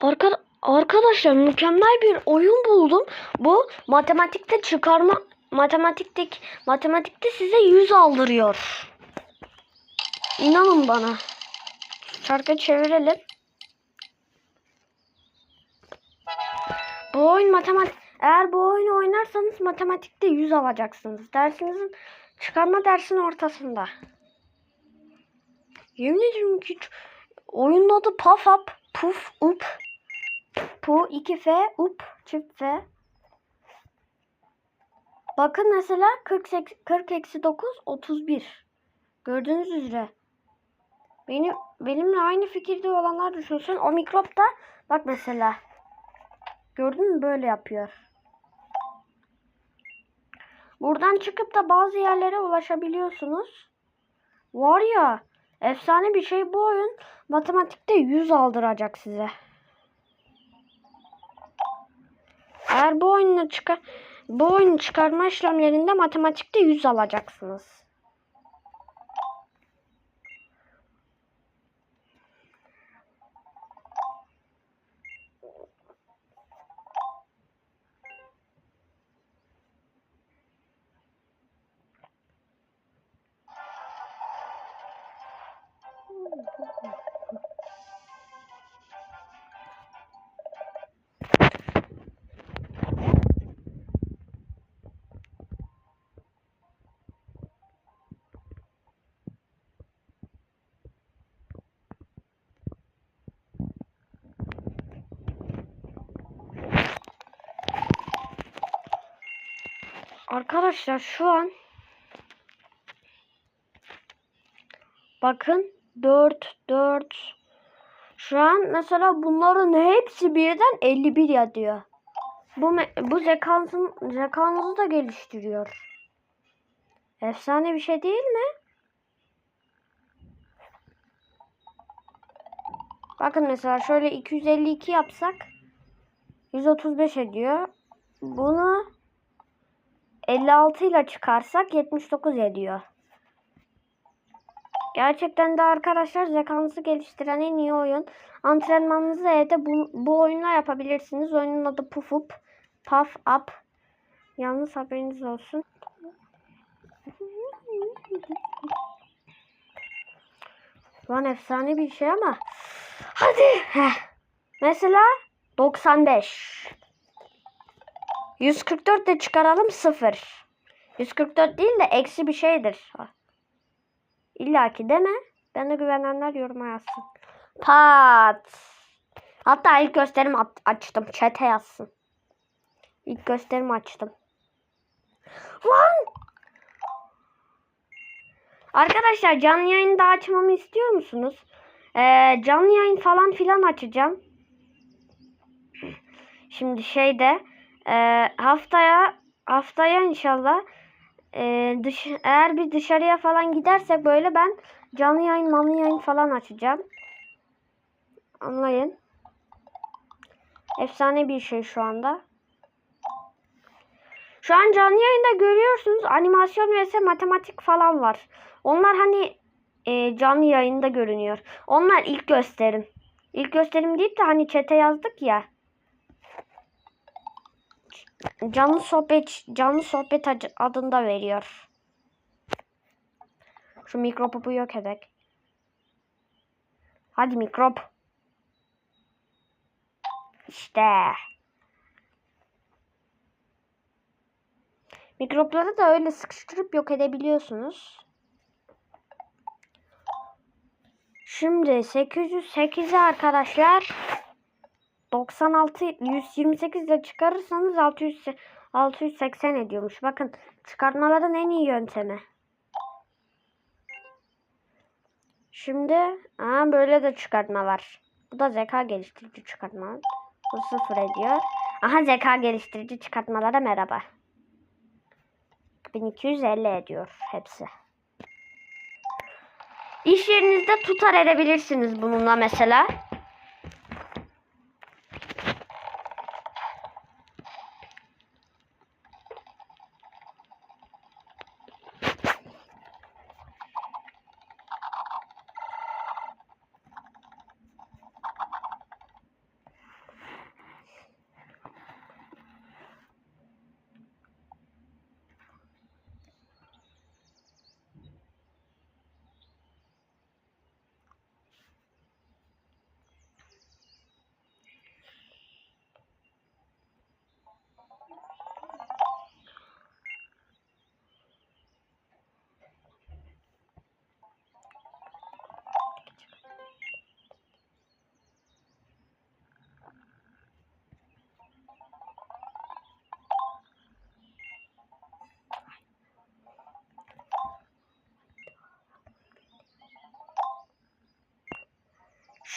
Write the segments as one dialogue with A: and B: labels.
A: Arka, arkadaşlar mükemmel bir oyun buldum. Bu matematikte çıkarma matematikte matematikte size 100 aldırıyor. İnanın bana. Şarkı çevirelim. Bu oyun matematik eğer bu oyunu oynarsanız matematikte 100 alacaksınız. Dersinizin çıkarma dersinin ortasında. Yemin ediyorum ki oyunun adı Puff Up, Puff Up. Pu 2 F, Up, çift F. Bakın mesela 40 sek- 40 eksi 9 31. Gördüğünüz üzere. Benim benimle aynı fikirde olanlar düşünsün. O mikrop da bak mesela. Gördün mü böyle yapıyor. Buradan çıkıp da bazı yerlere ulaşabiliyorsunuz. Var ya efsane bir şey bu oyun. Matematikte 100 aldıracak size. Eğer bu oyunu çıkar bu oyunu çıkarma işlemlerinde matematikte 100 alacaksınız. Arkadaşlar şu an bakın 4 4 şu an mesela bunların hepsi birden 51 yazıyor. Bu bu zekanızın zekanızı da geliştiriyor. Efsane bir şey değil mi? Bakın mesela şöyle 252 yapsak 135 ediyor. Bunu 56 ile çıkarsak 79 ediyor. Gerçekten de arkadaşlar zekanızı geliştiren en iyi oyun. Antrenmanınızı evde bu, bu oyunla yapabilirsiniz. Oyunun adı Puff Up. Puff Up. Yalnız haberiniz olsun. Lan efsane bir şey ama. Hadi. Heh. Mesela 95. 144 de çıkaralım 0. 144 değil de eksi bir şeydir. İlla ki deme. Bana güvenenler yoruma yazsın. Pat. Hatta ilk gösterim açtım. Çete yazsın. İlk gösterim açtım. Lan! Arkadaşlar canlı yayını da açmamı istiyor musunuz? Ee, canlı yayın falan filan açacağım. Şimdi şeyde e, haftaya haftaya inşallah e, dış, eğer bir dışarıya falan gidersek böyle ben canlı yayın manlı yayın falan açacağım. Anlayın. Efsane bir şey şu anda. Şu an canlı yayında görüyorsunuz animasyon ve matematik falan var. Onlar hani e, canlı yayında görünüyor. Onlar ilk gösterim. İlk gösterim deyip de hani çete yazdık ya. Canlı sohbet canlı sohbet adında veriyor. Şu mikropu yok edek. Hadi mikrop. İşte. Mikropları da öyle sıkıştırıp yok edebiliyorsunuz. Şimdi 808'i arkadaşlar 96 128 ile çıkarırsanız 600 680 ediyormuş. Bakın çıkartmaların en iyi yöntemi. Şimdi aa, böyle de çıkartma var. Bu da zeka geliştirici çıkartma. Bu sıfır ediyor. Aha zeka geliştirici çıkartmalara merhaba. 1250 ediyor hepsi. İş yerinizde tutar edebilirsiniz bununla mesela.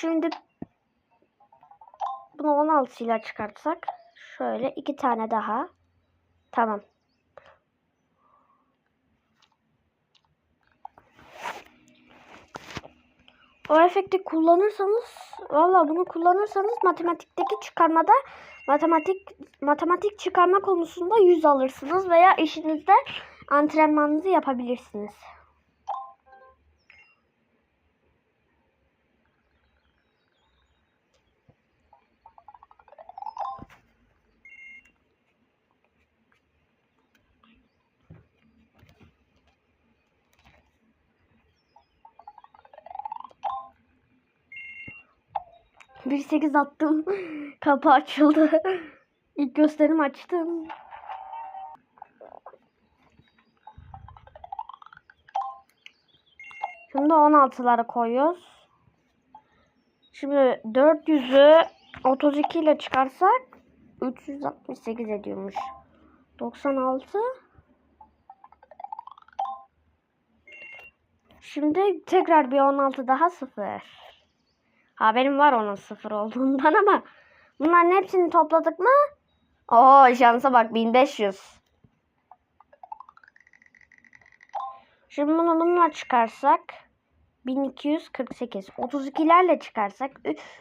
A: Şimdi bunu 16 ile çıkartsak şöyle iki tane daha. Tamam. O efekti kullanırsanız valla bunu kullanırsanız matematikteki çıkarmada matematik matematik çıkarma konusunda 100 alırsınız veya işinizde antrenmanınızı yapabilirsiniz. Bir sekiz attım. Kapı açıldı. İlk gösterim açtım. Şimdi 16'ları koyuyoruz. Şimdi 400'ü 32 ile çıkarsak 368 ediyormuş. 96 Şimdi tekrar bir 16 daha 0. Haberim var onun 0 olduğundan ama bunların hepsini topladık mı? Oo şansa bak 1500. Şimdi bunu bununla çıkarsak 1248. 32'lerle çıkarsak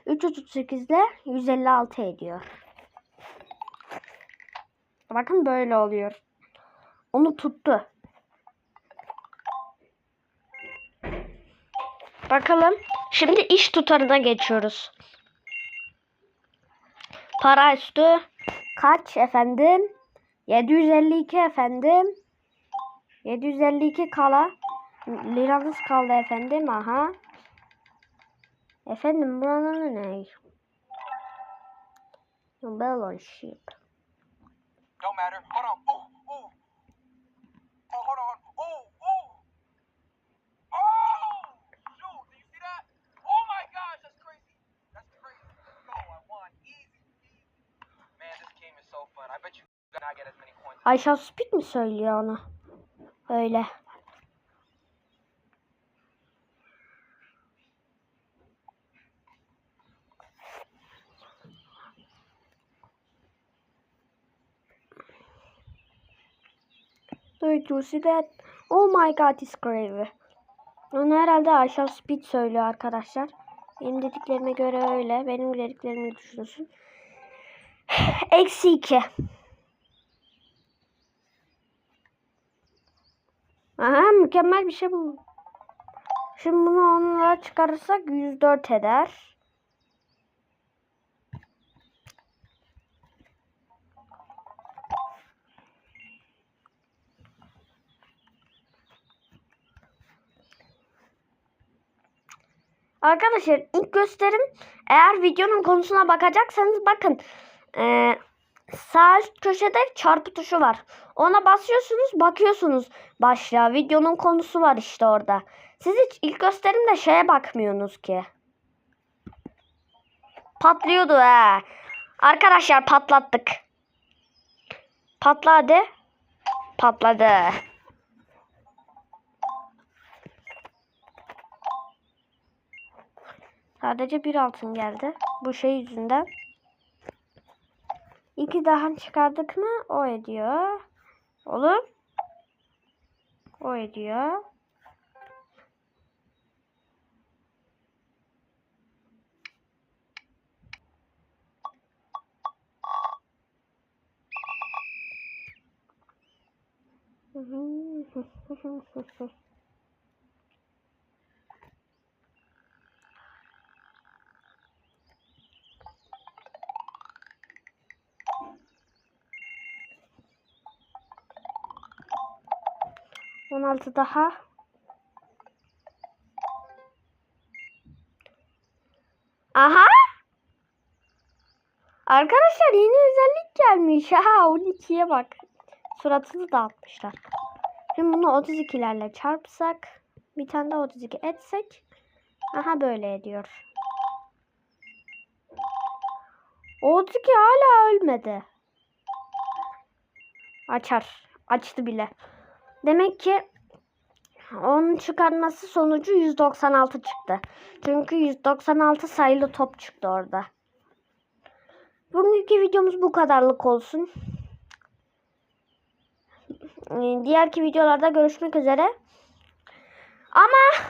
A: 338 ile 156 ediyor. Bakın böyle oluyor. Onu tuttu. Bakalım. Şimdi iş tutarına geçiyoruz. Para üstü kaç efendim? 752 efendim. 752 kala. Liranız kaldı efendim. Aha. Efendim buranın ne? Ship.
B: Don't matter. Hold on.
A: Ayşe Speed mi söylüyor onu? Öyle. Did you see that? Oh my god it's crazy. Onu herhalde Ayşe Speed söylüyor arkadaşlar. Benim dediklerime göre öyle. Benim dediklerimi düşünürsün. Eksi 2. Aha mükemmel bir şey bu. Şimdi bunu onlara çıkarırsak 104 eder. Arkadaşlar ilk gösterim eğer videonun konusuna bakacaksanız bakın eee, sağ köşede çarpı tuşu var. Ona basıyorsunuz bakıyorsunuz başlığa videonun konusu var işte orada. Siz hiç ilk gösterimde şeye bakmıyorsunuz ki. Patlıyordu ha. Arkadaşlar patlattık. Patladı. Patladı. Sadece bir altın geldi. Bu şey yüzünden. 2 daha çıkardık mı o ediyor. Olur. O ediyor. Mm-hmm. 16 daha. Aha. Arkadaşlar yeni özellik gelmiş. Ha 12'ye bak. Suratını dağıtmışlar. Şimdi bunu 32 32'lerle çarpsak. Bir tane de 32 etsek. Aha böyle ediyor. 32 hala ölmedi. Açar. Açtı bile. Demek ki Onun çıkarması sonucu 196 çıktı. Çünkü 196 sayılı top çıktı orada. Bugünkü videomuz bu kadarlık olsun. Ee, Diğerki videolarda görüşmek üzere. Ama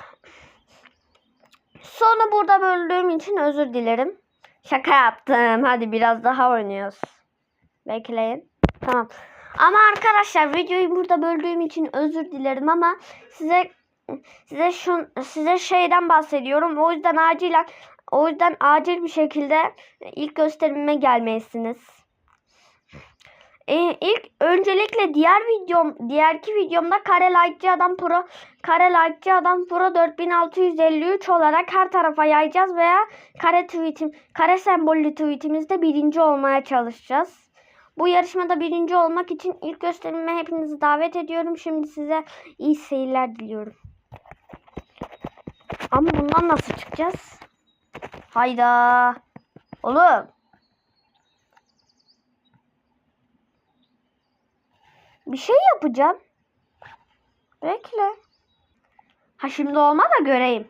A: sonu burada böldüğüm için özür dilerim. Şaka yaptım. Hadi biraz daha oynuyoruz. Bekleyin. Tamam. Ama arkadaşlar videoyu burada böldüğüm için özür dilerim ama size size şu size şeyden bahsediyorum. O yüzden acilen o yüzden acil bir şekilde ilk gösterimime gelmelisiniz. Ee, ilk öncelikle diğer videom diğerki videomda kare like'cı adam pro kare like'cı adam pro 4653 olarak her tarafa yayacağız veya kare tweetim kare sembollü tweetimizde birinci olmaya çalışacağız. Bu yarışmada birinci olmak için ilk gösterimime hepinizi davet ediyorum. Şimdi size iyi seyirler diliyorum. Ama bundan nasıl çıkacağız? Hayda. Oğlum. Bir şey yapacağım. Bekle. Ha şimdi olma da göreyim.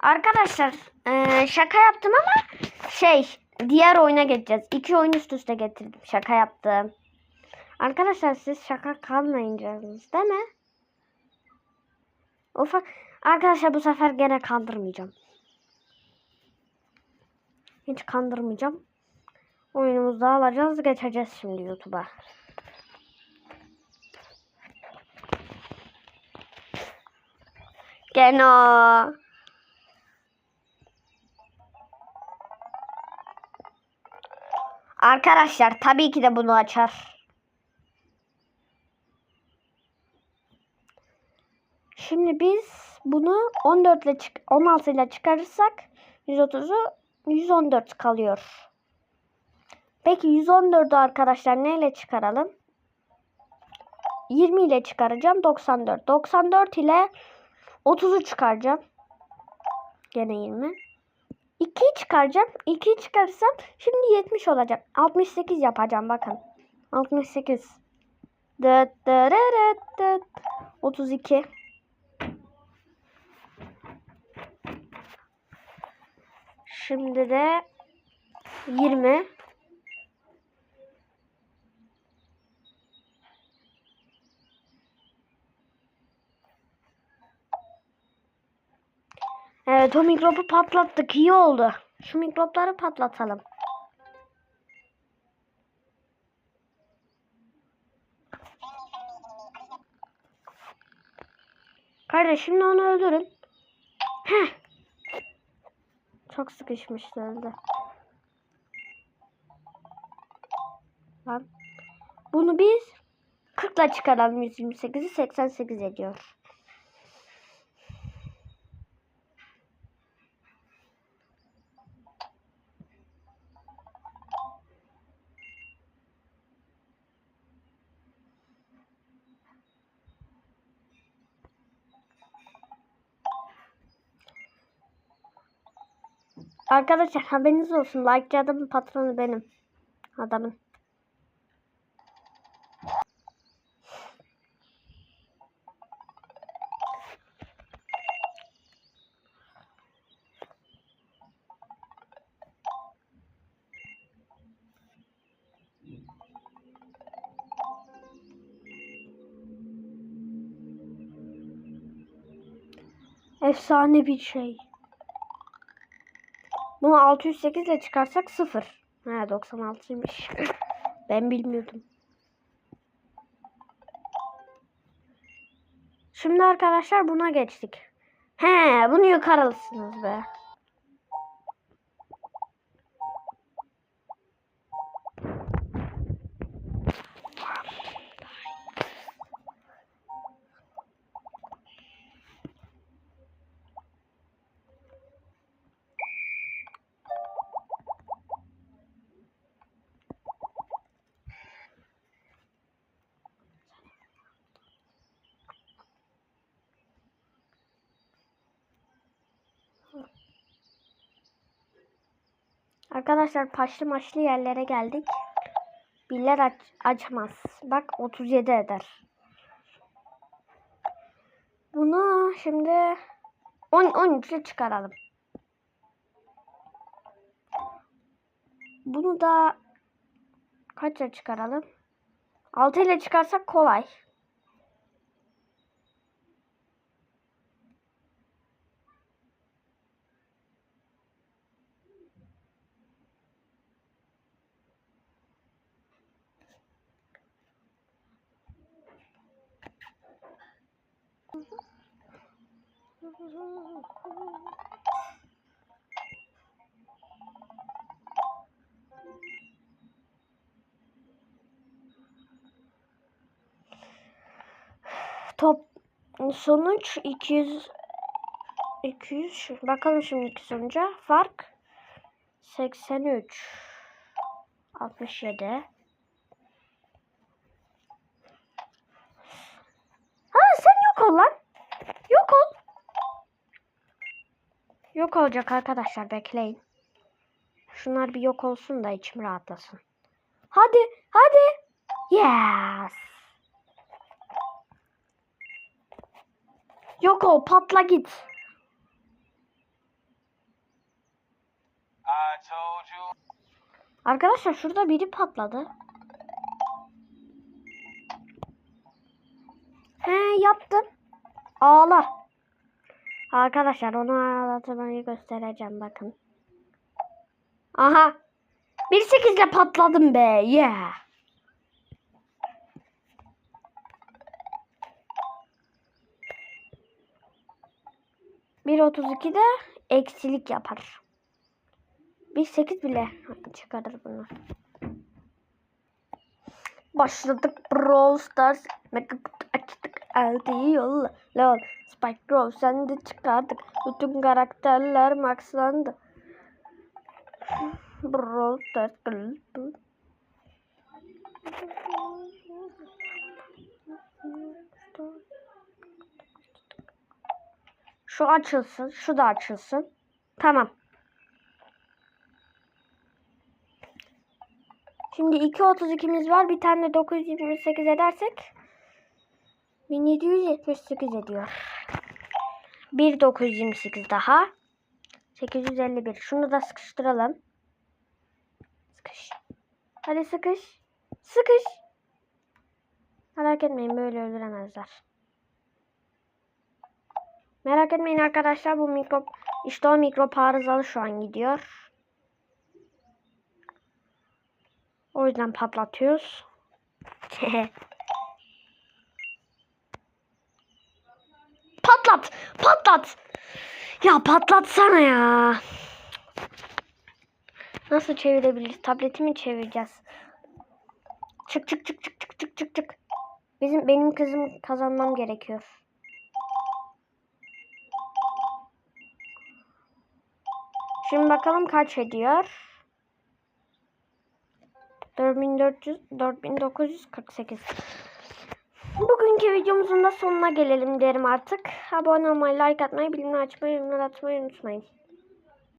A: Arkadaşlar eee, şaka yaptım ama şey diğer oyuna geçeceğiz. İki oyun üst üste getirdim. Şaka yaptım. Arkadaşlar siz şaka kalmayıncaydınız değil mi? Ufak. Arkadaşlar bu sefer gene kandırmayacağım. Hiç kandırmayacağım. Oyunumuzu alacağız. Geçeceğiz şimdi YouTube'a. Gene. Arkadaşlar tabii ki de bunu açar. Şimdi biz bunu 14 ile çık 16 ile çıkarırsak 130'u 114 kalıyor. Peki 114'ü arkadaşlar neyle çıkaralım? 20 ile çıkaracağım 94. 94 ile 30'u çıkaracağım. Gene 20. 2'yi çıkaracağım. 2'yi çıkarırsam şimdi 70 olacak. 68 yapacağım bakın. 68. Dıt dırırıt dıt. 32. Şimdi de 20. O mikrobu patlattık. iyi oldu. Şu mikropları patlatalım. Kardeş şimdi onu öldürün. Heh. Çok sıkışmıştı öldü. Lan. Bunu biz 40 ile çıkaralım 128'i 88 ediyor. Arkadaşlar haberiniz olsun. Like'cı adamın patronu benim. Adamın. Efsane bir şey. Bunu 608 ile çıkarsak 0. Ha 96'ymış. ben bilmiyordum. Şimdi arkadaşlar buna geçtik. He bunu yukarılısınız be. Arkadaşlar paşlı maçlı yerlere geldik. Biller aç açmaz. Bak 37 eder. Bunu şimdi 10 13 ile çıkaralım. Bunu da kaça çıkaralım? 6 ile çıkarsak kolay. Top sonuç 200 200 bakalım şimdiki sonuca. Fark 83 67 Ha sen yok ol lan. Yok ol. Yok olacak arkadaşlar bekleyin. Şunlar bir yok olsun da içim rahatlasın. Hadi hadi. Yes. Yok ol patla git. Arkadaşlar şurada biri patladı. He yaptım. Ağla. Arkadaşlar onu ağlatmayı göstereceğim bakın. Aha. 1.8 ile patladım be. Yeah. Bir otuz de eksilik yapar. Bir sekiz bile çıkarır bunu. Başladık Brawl Stars. Mega kutu açtık. Elde yolla. Lol. Spike Grow sen de çıkardık. Bütün karakterler maxlandı. Brawl Stars. Şu açılsın. Şu da açılsın. Tamam. Şimdi 2.32'miz var. Bir tane de 928 edersek 1778 ediyor. Bir 928 daha. 851. Şunu da sıkıştıralım. Sıkış. Hadi sıkış. Sıkış. Merak etmeyin böyle öldüremezler. Merak etmeyin arkadaşlar bu mikrop işte o mikrop arızalı şu an gidiyor. O yüzden patlatıyoruz. patlat! Patlat! Ya patlatsana ya. Nasıl çevirebiliriz? Tabletimi çevireceğiz. Çık çık çık çık çık çık çık çık. Bizim benim kızım kazanmam gerekiyor. Şimdi bakalım kaç ediyor. 4400 4948. Bugünkü videomuzun da sonuna gelelim derim artık. Abone olmayı, like atmayı, bildirim açmayı, yorumlar atmayı unutmayın.